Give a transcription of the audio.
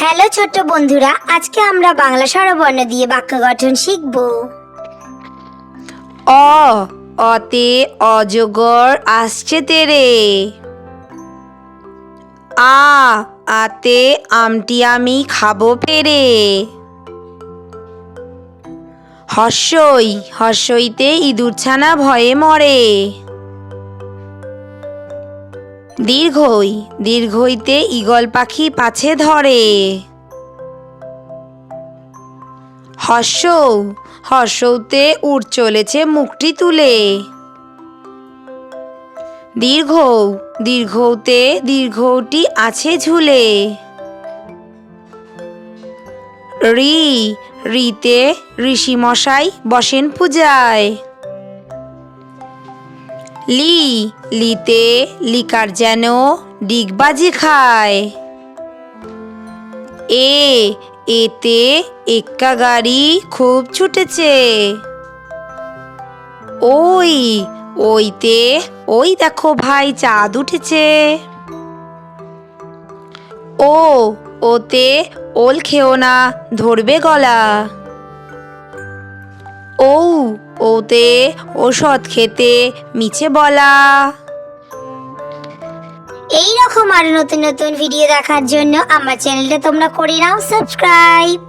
Hello ছোট্ট বন্ধুরা, আজকে আমরা বাংলা স্বরবর্ণ দিয়ে বাক্য গঠন শিখব। অ, অতে অজগর আসছে তেরে। আ, আতে আমটি আমি খাব পেরে। হর্ষই, হর্ষইতে ইঁদুরছানা ভয়ে মরে। দীর্ঘই, দীর্ঘইতে ঈগল পাখি পাছে ধরে। হর্ষ, হর্ষতে উড় চলেছে মুখটি তুলে। দীর্ঘ দীর্ঘতে দীর্ঘটি আছে ঝুলে। রি, রিতে ঋষি মশাই বসেন পূজায়। লি, লিতে লিকার যেন ডিগবাজি খায়। এ, এতে এক্কা গাড়ি খুব ছুটেছে। ওই, ওইতে, ওই দেখো ভাই চাঁদ উঠেছে। ও, ওতে ওল খেও না, ধরবে গলা। ও ওতে ওষুধ খেতে মিছে বলা। এই রকম আরও নতুন নতুন ভিডিও দেখার জন্য আমার চ্যানেলটা তোমরা করে নাও সাবস্ক্রাইব